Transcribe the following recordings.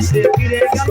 এসে ফিরে গেল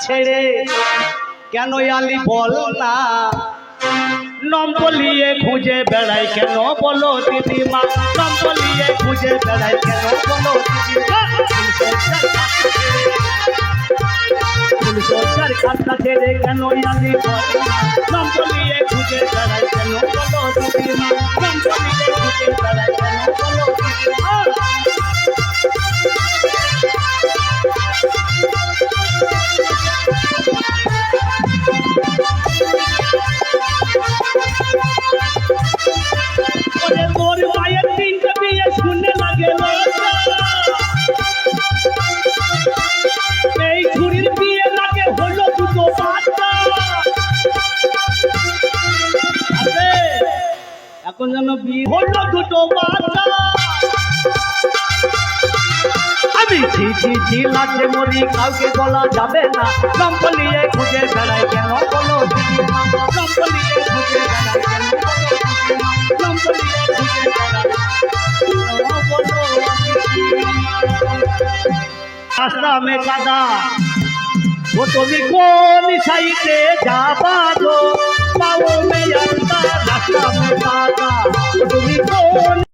ছেড়ে কেন আলি বল না? নম্বলিয়ে খুঁজে বেড়াই কেন বলো দিদিমা নম্বলিয়ে খুঁজে বেড়াই কেন বলো ছেড়ে কেন বল বেড়াই আরে, এখন যেন বিয়ে হলো দুটো বাচ্চা। আমি মরি কাউকে বলা যাবে না। নম্বলিয়ে খুঁজে বেড়াই কেন বলো রাস্তা মে কাদা। ও তুমি কোন সাইডে যাবা গো? তুমি কোন